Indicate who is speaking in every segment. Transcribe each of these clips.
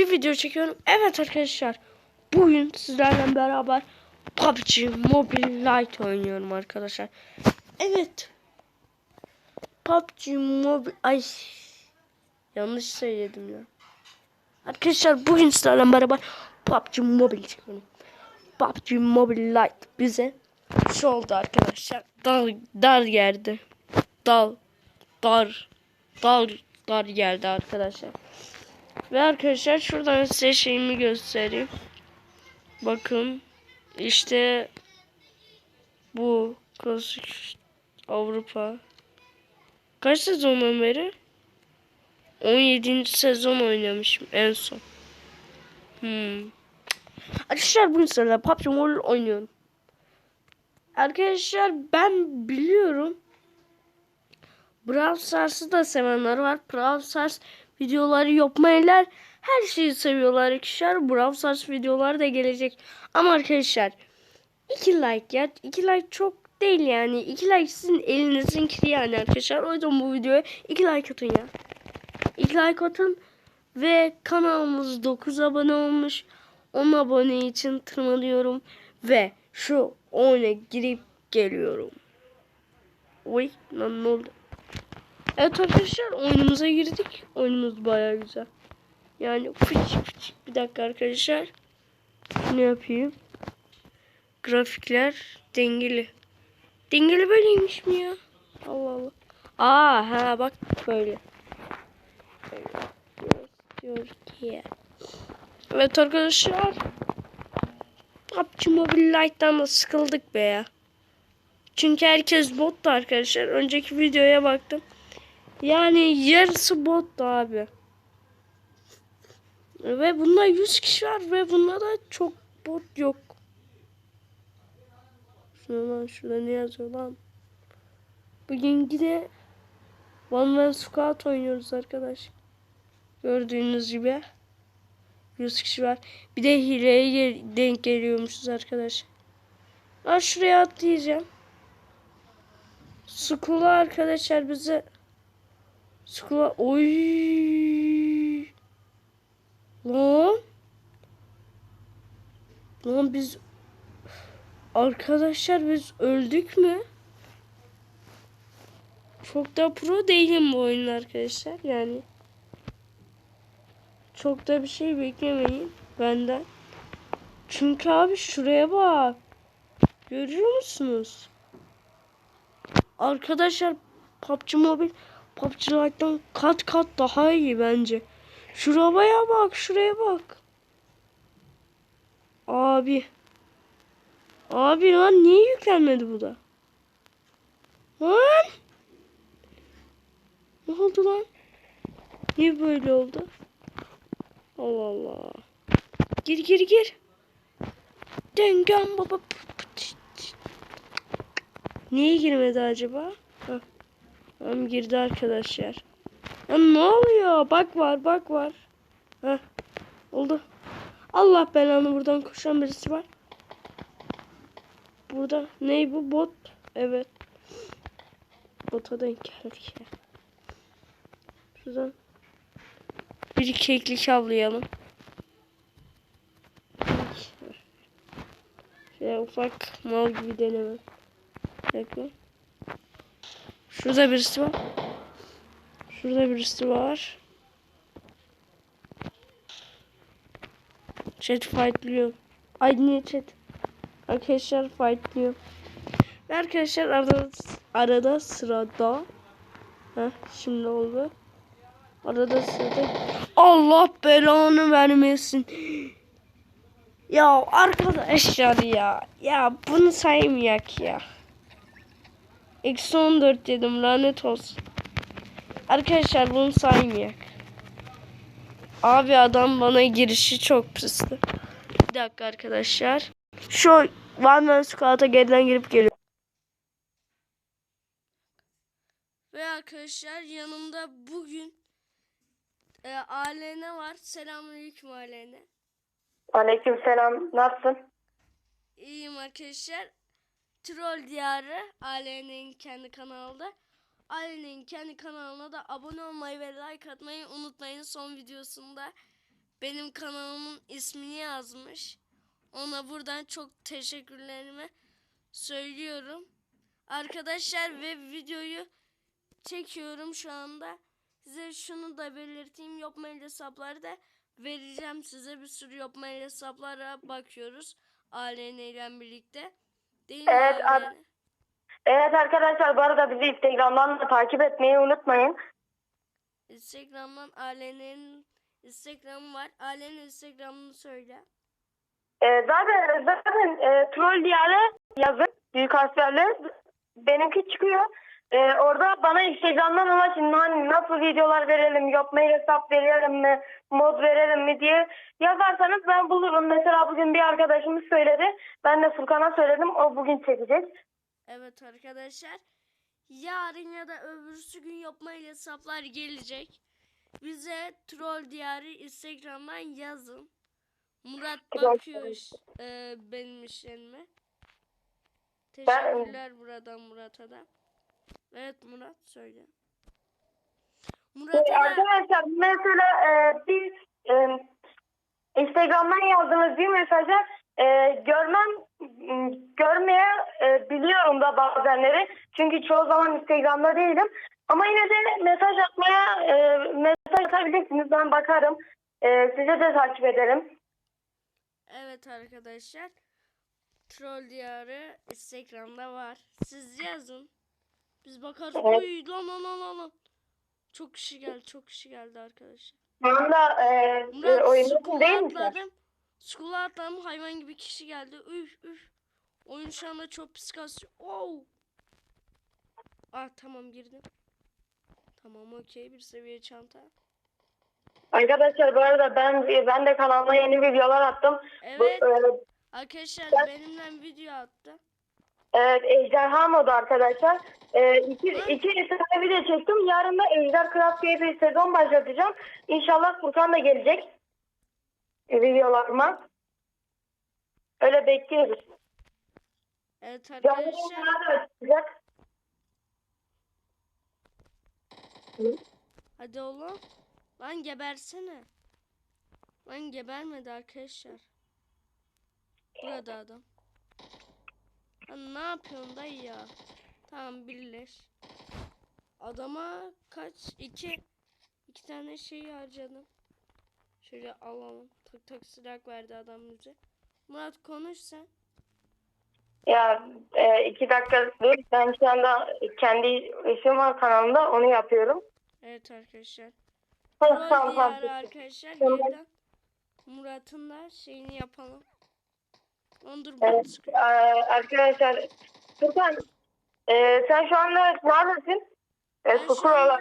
Speaker 1: bir video çekiyorum. Evet arkadaşlar. Bugün sizlerle beraber PUBG Mobile Lite oynuyorum arkadaşlar. Evet. PUBG Mobile... Ay. Yanlış söyledim ya. Arkadaşlar bugün sizlerle beraber PUBG Mobile çekiyorum. PUBG Mobile Lite bize şu oldu arkadaşlar. Dar, dar geldi. Dal. Dar. Dar. Dar geldi arkadaşlar. Ve arkadaşlar şuradan size şeyimi göstereyim. Bakın. işte bu klasik Avrupa. Kaç sezondan beri? 17. sezon oynamışım en son. Hmm. Arkadaşlar bugün sizlerle PUBG Mobile oynuyorum. Arkadaşlar ben biliyorum. Brawl Stars'ı da sevenler var. Brawl Stars videoları yapmayanlar her şeyi seviyorlar arkadaşlar. Brawl Stars videoları da gelecek. Ama arkadaşlar 2 like ya. 2 like çok değil yani. 2 like sizin elinizin kiri yani arkadaşlar. O yüzden bu videoya 2 like atın ya. 2 like atın. Ve kanalımız 9 abone olmuş. 10 abone için tırmanıyorum. Ve şu oyuna girip geliyorum. Oy lan ne oldu? Evet arkadaşlar oyunumuza girdik. Oyunumuz baya güzel. Yani fıç fıç. Bir dakika arkadaşlar. Ne yapayım? Grafikler dengeli. Dengeli böyleymiş mi ya? Allah Allah. Aa ha bak böyle. Diyor ki. Evet arkadaşlar. PUBG Mobile Lite'dan da sıkıldık be ya. Çünkü herkes bottu arkadaşlar. Önceki videoya baktım. Yani yarısı bottu abi. Ve bunda 100 kişi var ve bunda da çok bot yok. Şuna lan şurada ne yazıyor lan? Bugün yine One Man Squad oynuyoruz arkadaş. Gördüğünüz gibi. 100 kişi var. Bir de hileye denk geliyormuşuz arkadaş. Ben şuraya atlayacağım. Skula arkadaşlar bize Skula oy Lan Lan biz Arkadaşlar biz öldük mü? Çok da pro değilim bu oyun arkadaşlar yani. Çok da bir şey beklemeyin benden. Çünkü abi şuraya bak. Görüyor musunuz? Arkadaşlar PUBG Mobile PUBG Lite'dan kat kat daha iyi bence. Şuraya bak, şuraya bak. Abi. Abi lan niye yüklenmedi bu da? Lan. Ne oldu lan? Niye böyle oldu? Allah Allah. Gir gir gir. Dengem baba. Niye girmedi acaba? Hah. Tamam girdi arkadaşlar. Ya ne oluyor? Bak var bak var. Heh. Oldu. Allah belanı buradan koşan birisi var. Burada ne bu bot? Evet. Bota denk geldik ya. Şuradan bir keklik avlayalım. Şöyle ufak mal gibi deneme. Dakika. Şurada birisi var. Şurada birisi var. Chat fightlıyor. Ay niye chat? Arkadaşlar fightlıyor. Ve arkadaşlar arada, arada sırada. Heh, şimdi oldu. Arada sırada. Allah belanı vermesin. Ya arkadaşlar ya. Ya bunu saymayak ya. Eksi 14 dedim lanet olsun. Arkadaşlar bunu saymayak. Abi adam bana girişi çok pisti. Bir dakika arkadaşlar. Şu One Man Squad'a geriden girip geliyor. Ve arkadaşlar yanımda bugün e, Alene var. Selamünaleyküm Alene.
Speaker 2: Aleyküm selam. Nasılsın?
Speaker 1: İyiyim arkadaşlar. Troll Diyarı Alene'nin kendi kanalında. Ailenin kendi kanalına da abone olmayı ve like atmayı unutmayın. Son videosunda benim kanalımın ismini yazmış. Ona buradan çok teşekkürlerimi söylüyorum. Arkadaşlar ve videoyu çekiyorum şu anda. Size şunu da belirteyim. Yopmail hesapları da vereceğim size. Bir sürü Yopmail hesaplara bakıyoruz. Alene ile birlikte. Değil mi
Speaker 2: Evet,
Speaker 1: Alene?
Speaker 2: Evet arkadaşlar bu arada bizi Instagram'dan da takip etmeyi unutmayın.
Speaker 1: Instagram'dan Alene'nin Instagram'ı var. Alene'nin Instagram'ını söyle.
Speaker 2: Ee, zaten zaten e, troll diyarı yazın büyük harflerle benimki çıkıyor. Ee, orada bana Instagram'dan ulaşın hani nasıl videolar verelim, yapmayı hesap verelim mi, mod verelim mi diye yazarsanız ben bulurum. Mesela bugün bir arkadaşımız söyledi. Ben de Furkan'a söyledim. O bugün çekecek.
Speaker 1: Evet arkadaşlar. Yarın ya da öbürsü gün yapmayla hesaplar gelecek. Bize Troll Diyarı Instagram'dan yazın. Murat bakıyor e, benim işlerime. Teşekkürler buradan Murat'a da. Evet Murat söyle.
Speaker 2: Ee,
Speaker 1: da
Speaker 2: arkadaşlar mesela e, bir e, Instagram'dan yazdığınız bir mesajı e, görmem görmeye e, biliyorum da bazenleri. Çünkü çoğu zaman Instagram'da değilim. Ama yine de mesaj atmaya e, mesaj atabilirsiniz. Ben bakarım. E, size de takip ederim.
Speaker 1: Evet arkadaşlar. Troll Diyarı Instagram'da var. Siz yazın. Biz bakarız. Oy lan lan lan lan. Çok kişi geldi. Çok kişi geldi arkadaşlar.
Speaker 2: Anda e,
Speaker 1: Murat school'a
Speaker 2: değil
Speaker 1: atladım. School'a atladım. Hayvan gibi kişi geldi. Üf üf. Oyun şu anda çok pis kasıyor. Oh. Ah tamam girdim. Tamam okey. Bir seviye çanta.
Speaker 2: Arkadaşlar bu arada ben ben de kanalıma yeni videolar attım. Bu,
Speaker 1: Evet.
Speaker 2: e,
Speaker 1: Arkadaşlar benimle video attı.
Speaker 2: Evet, Ejderha modu arkadaşlar. Ee, iki, iki tane video çektim. Yarın da Ejder Craft bir sezon başlatacağım. İnşallah Furkan da gelecek e, videolarıma. Öyle bekliyoruz.
Speaker 1: Evet
Speaker 2: Canlı
Speaker 1: arkadaşlar.
Speaker 2: yayınlar da açacak.
Speaker 1: Hadi oğlum. Lan gebersene. Lan gebermedi arkadaşlar. Burada adam. Lan ne yapıyorsun dayı ya? Tamam birleş. Adama kaç? iki iki tane şey harcadım. Şöyle alalım. Tak tak silah verdi adam bize. Murat konuş sen.
Speaker 2: Ya e, iki dakika dur. Ben şu anda kendi işim var kanalımda. Onu yapıyorum.
Speaker 1: Evet arkadaşlar.
Speaker 2: Tamam tamam tamam.
Speaker 1: arkadaşlar.
Speaker 2: Tamam.
Speaker 1: Murat'ın da şeyini yapalım. Lan dur
Speaker 2: Evet, arkadaşlar Furkan e, sen şu anda neredesin? E,
Speaker 1: Ben şu
Speaker 2: olarak.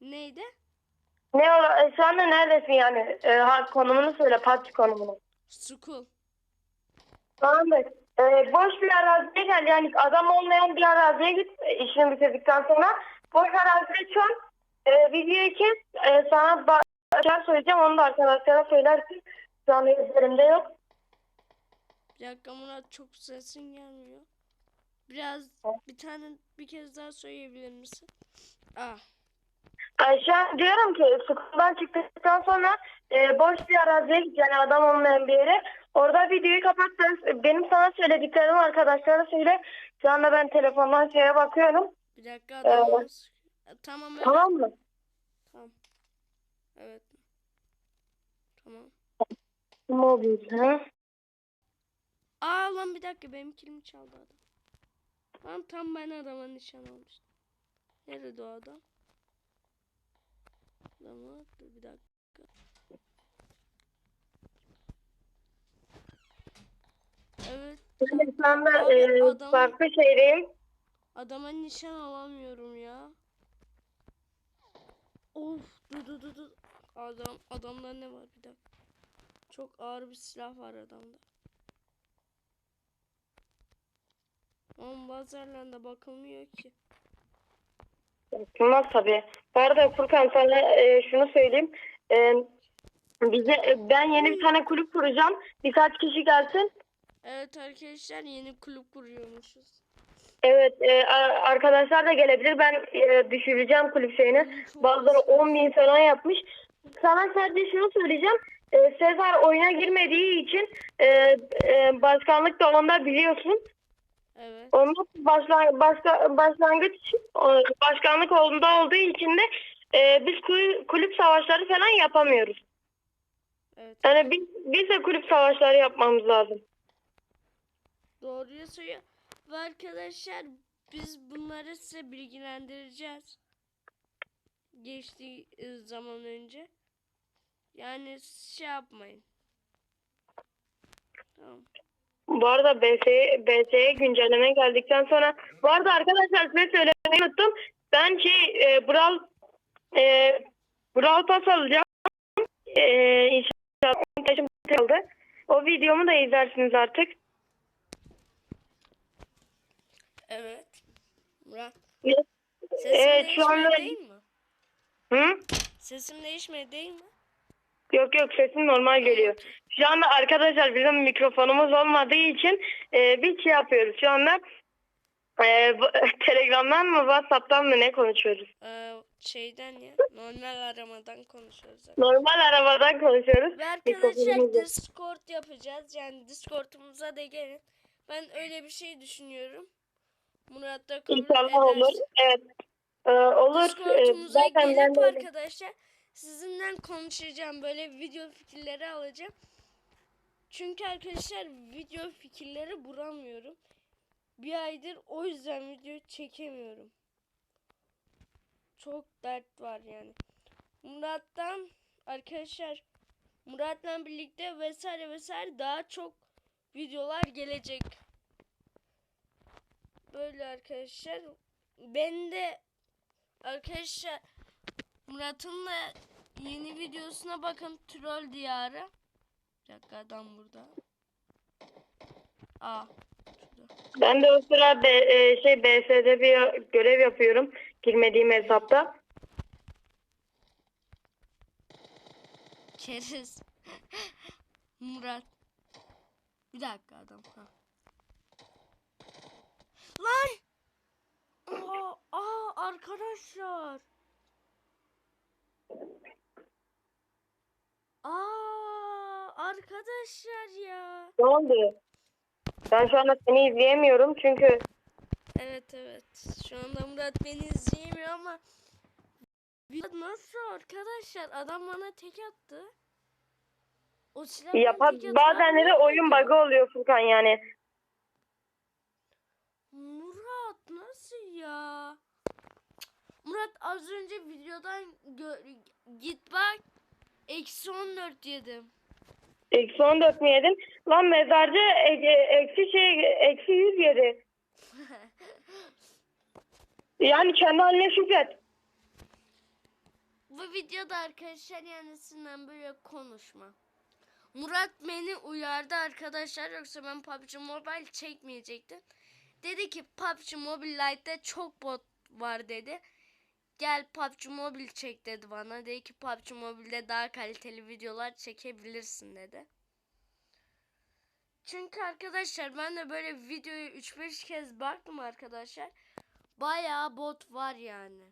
Speaker 1: Neydi?
Speaker 2: Ne ola e, şu anda neredesin yani? E, ha, konumunu söyle, parti konumunu.
Speaker 1: School.
Speaker 2: Tamamdır. E, boş bir araziye gel. Yani adam olmayan bir araziye git e, işini bitirdikten sonra. Boş araziye şu an e, videoyu kes. E, sana ba- şey söyleyeceğim. Onu da arkadaşlara söylersin. Şu an üzerimde yok.
Speaker 1: Bir dakika Murat çok sesin gelmiyor. Biraz bir tane bir kez daha söyleyebilir misin? Ah.
Speaker 2: E, an diyorum ki Sukur'dan çıktıktan sonra e, boş bir araziye git. Yani adam olmayan bir yere. Orada videoyu kapat. Benim sana söylediklerimi arkadaşlara söyle. Şu anda ben telefondan şeye bakıyorum.
Speaker 1: Bir dakika adamımız. E, Tamam evet.
Speaker 2: Tamam mı?
Speaker 1: Tamam. Evet. Tamam.
Speaker 2: Mobil. Hı?
Speaker 1: Aa lan bir dakika benim kilimi çaldı adam. Lan tam ben adama nişan almıştım. Nerede o adam? Adamı bir dakika. Evet.
Speaker 2: Anda
Speaker 1: Abi,
Speaker 2: e, farklı şehirdeyim.
Speaker 1: Adama nişan alamıyorum ya. Of dur dur dur dur. Adam adamda ne var bir dakika. Çok ağır bir silah var adamda. Ama bazı yerlerinde bakılmıyor ki.
Speaker 2: Bunlar tabii. Bu arada Furkan sana e, şunu söyleyeyim. E, bize, e, ben yeni bir tane kulüp kuracağım. Birkaç kişi gelsin.
Speaker 1: Evet arkadaşlar yeni kulüp kuruyormuşuz.
Speaker 2: Evet e, arkadaşlar da gelebilir. Ben e, düşüreceğim kulüp şeyini.
Speaker 1: Çok
Speaker 2: Bazıları
Speaker 1: kasıyor.
Speaker 2: 10 bin falan yapmış. sana sadece şunu söyleyeceğim. E, Sezar oyuna girmediği için e, e, başkanlık da onda biliyorsun.
Speaker 1: Evet.
Speaker 2: Onda başla, başla, başlangıç başkanlık onda olduğu için de e, biz kulüp, savaşları falan yapamıyoruz.
Speaker 1: Evet.
Speaker 2: Yani biz, biz de kulüp savaşları yapmamız lazım.
Speaker 1: Doğruyu söylüyor. Ve arkadaşlar biz bunları size bilgilendireceğiz. Geçtiği e, zaman önce. Yani şey yapmayın. Tamam.
Speaker 2: Bu arada BS'ye BS'ye güncelleme geldikten sonra bu arada arkadaşlar size söylemeyi unuttum. Ben şey e, Brawl e, Brawl Pass alacağım. E, inşallah taşım kaldı. O videomu da izlersiniz artık.
Speaker 1: Evet. Murat. Sesim
Speaker 2: Evet, şu anda-
Speaker 1: değil mi?
Speaker 2: Hı?
Speaker 1: Sesim değişmedi değil mi?
Speaker 2: Yok yok sesin normal geliyor. Şu anda arkadaşlar bizim mikrofonumuz olmadığı için e, biz şey yapıyoruz. Şu anda e, Telegram'dan mı WhatsApp'tan mı ne konuşuyoruz?
Speaker 1: Ee, şeyden ya. Normal aramadan konuşuyoruz. zaten.
Speaker 2: Normal arabadan konuşuyoruz.
Speaker 1: Ve arkadaşlar. Discord yapacağız. Yani Discord'umuza da gelin. Ben öyle bir şey düşünüyorum. Murat da kabul
Speaker 2: İnşallah olur. Evet. Ee, olur. Ee,
Speaker 1: Discord'umuza
Speaker 2: zaten ben
Speaker 1: gelip
Speaker 2: de
Speaker 1: arkadaşlar sizinle konuşacağım. Böyle video fikirleri alacağım. Çünkü arkadaşlar video fikirleri bulamıyorum. Bir aydır o yüzden video çekemiyorum. Çok dert var yani. Murat'tan arkadaşlar Murat'la birlikte vesaire vesaire daha çok videolar gelecek. Böyle arkadaşlar. Ben de arkadaşlar Murat'ın da yeni videosuna bakın Troll Diyarı. Bir dakika adam burada. Aa. şurada.
Speaker 2: ben de o sıra B, e, şey BS'de bir görev yapıyorum. Girmediğim hesapta.
Speaker 1: Keriz. Murat. Bir dakika adam. Ha. Lan! Aa, aa arkadaşlar. Aa arkadaşlar ya.
Speaker 2: Ne oldu? Ben şu anda seni izleyemiyorum çünkü
Speaker 1: Evet evet. Şu anda Murat beni izleyemiyor ama nasıl arkadaşlar adam bana tek attı. O silah bana
Speaker 2: yapar,
Speaker 1: tek
Speaker 2: bazenleri oyun bug'ı oluyor Furkan yani.
Speaker 1: Murat nasıl ya? Murat az önce videodan git bak. Eksi 14 yedim.
Speaker 2: Eksi 14 mi yedin? Lan mezarcı e- e- eksi şey eksi 100 yedi. Yani kendi haline şükret.
Speaker 1: Bu videoda arkadaşlar yanısından böyle konuşma. Murat beni uyardı arkadaşlar yoksa ben PUBG Mobile çekmeyecektim. Dedi ki PUBG Mobile Lite'de çok bot var dedi. Gel PUBG Mobile çek dedi bana. Dedi ki PUBG Mobile'de daha kaliteli videolar çekebilirsin dedi. Çünkü arkadaşlar ben de böyle videoyu 3-5 kez baktım arkadaşlar. Bayağı bot var yani.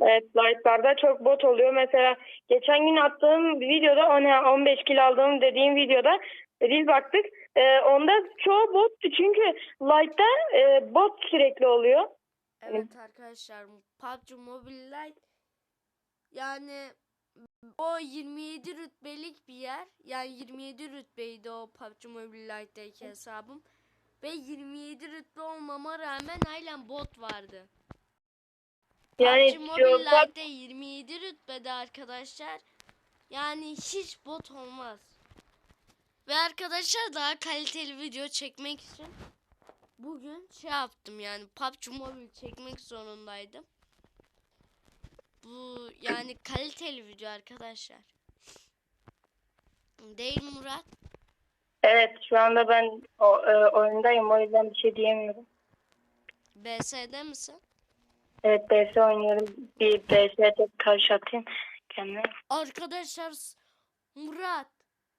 Speaker 2: Evet, light'larda çok bot oluyor. Mesela geçen gün attığım videoda ona 15 kilo aldığım dediğim videoda biz baktık. Ee, onda çoğu bottu çünkü light'ta e, bot sürekli oluyor.
Speaker 1: Evet arkadaşlar PUBG Mobile Lite yani o 27 rütbelik bir yer. Yani 27 rütbeydi o PUBG Mobile Lite'deki hesabım. Ve 27 rütbe olmama rağmen halen bot vardı.
Speaker 2: Yani
Speaker 1: PUBG Mobile Lite'de 27 rütbede arkadaşlar. Yani hiç bot olmaz. Ve arkadaşlar daha kaliteli video çekmek için bugün şey yaptım yani PUBG Mobile çekmek zorundaydım. Bu yani kaliteli video arkadaşlar. Değil Murat?
Speaker 2: Evet şu anda ben o, e, oyundayım o yüzden bir şey diyemiyorum.
Speaker 1: BS'de misin?
Speaker 2: Evet BS oynuyorum. Bir BS'de karşı atayım kendime.
Speaker 1: Arkadaşlar Murat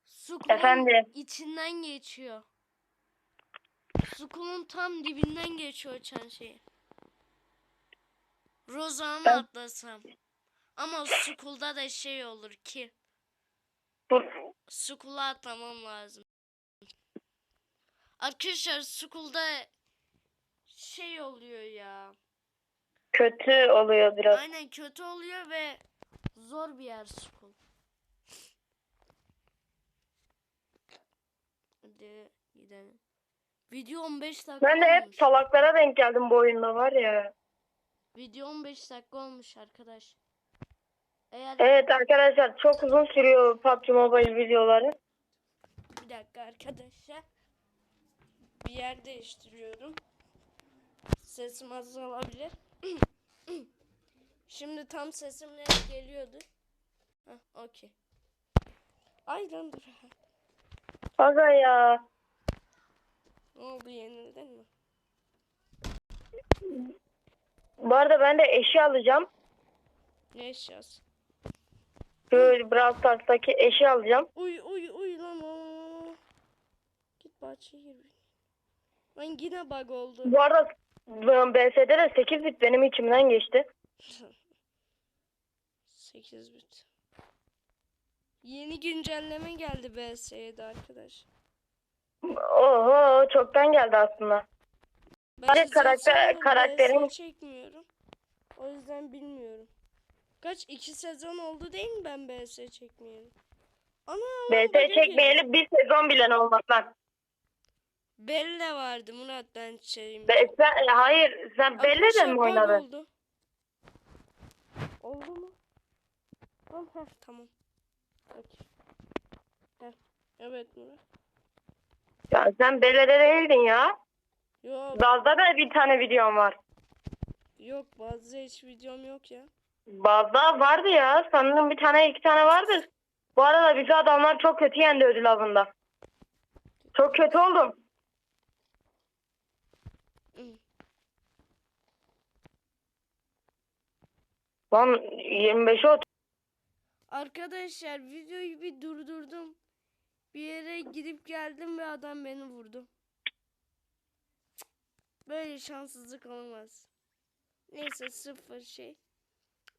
Speaker 1: Sukulun
Speaker 2: Efendim?
Speaker 1: içinden geçiyor. Sukulun tam dibinden geçiyor uçan şey. Roza'ya mı
Speaker 2: Ben-
Speaker 1: atlasam? Ama School'da da şey olur ki.
Speaker 2: Bu-
Speaker 1: School'a atlamam lazım. Arkadaşlar School'da şey oluyor ya.
Speaker 2: Kötü oluyor biraz.
Speaker 1: Aynen kötü oluyor ve zor bir yer School. Hadi gidelim. Video 15 dakika
Speaker 2: Ben de hep
Speaker 1: olmuş.
Speaker 2: salaklara denk geldim bu oyunda var ya.
Speaker 1: Video 15 dakika olmuş arkadaş. Eğer
Speaker 2: Evet arkadaşlar çok uzun sürüyor PUBG Mobile videoları.
Speaker 1: bir dakika arkadaşlar. Bir yer değiştiriyorum. Sesim azalabilir. Şimdi tam sesim net geliyordu. Heh, okey. Ay lan dur.
Speaker 2: Aga ya.
Speaker 1: Ne oldu yenildin mi?
Speaker 2: Bu arada ben de eşi alacağım.
Speaker 1: Ne eşyası?
Speaker 2: Böyle Brawl Stars'taki eşi alacağım.
Speaker 1: Uy uy uy lan o. Git bahçeye gir. Lan yine bug oldu.
Speaker 2: Bu arada BS'de de 8 bit benim içimden geçti.
Speaker 1: 8 bit. Yeni güncelleme geldi BS'ye de arkadaş.
Speaker 2: Oho çoktan geldi aslında.
Speaker 1: Ben zaten
Speaker 2: karakter- karakterin-
Speaker 1: çekmiyorum. O yüzden bilmiyorum. Kaç? iki sezon oldu değil mi ben BS çekmiyorum? Ana
Speaker 2: BS çekmeyeli bir sezon bile olmaz lan.
Speaker 1: Bella vardı Murat ben şeyim.
Speaker 2: Be- sen- hayır sen belli de mi
Speaker 1: bug
Speaker 2: oynadın?
Speaker 1: Oldu. Oldu mu? Tamam, heh, tamam. Heh, Evet Murat.
Speaker 2: Ya sen Belle'de değildin ya.
Speaker 1: Yok
Speaker 2: Bazda da bir tane videom var.
Speaker 1: yok bazı hiç videom yok ya.
Speaker 2: Bazda vardı ya. Sanırım bir tane iki tane vardır. Bu arada bizi adamlar çok kötü yendi ödül avında. Çok kötü oldum. Lan 25'e ot.
Speaker 1: Arkadaşlar videoyu bir durdurdum. Bir yere gidip geldim ve adam beni vurdu. Böyle şanssızlık olmaz. Neyse sıfır şey.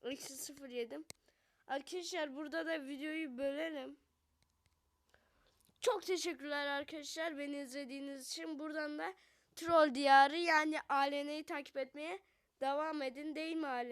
Speaker 1: Eksi sıfır yedim. Arkadaşlar burada da videoyu bölelim. Çok teşekkürler arkadaşlar beni izlediğiniz için. Buradan da Troll Diyarı yani Alene'yi takip etmeye devam edin değil mi Alene?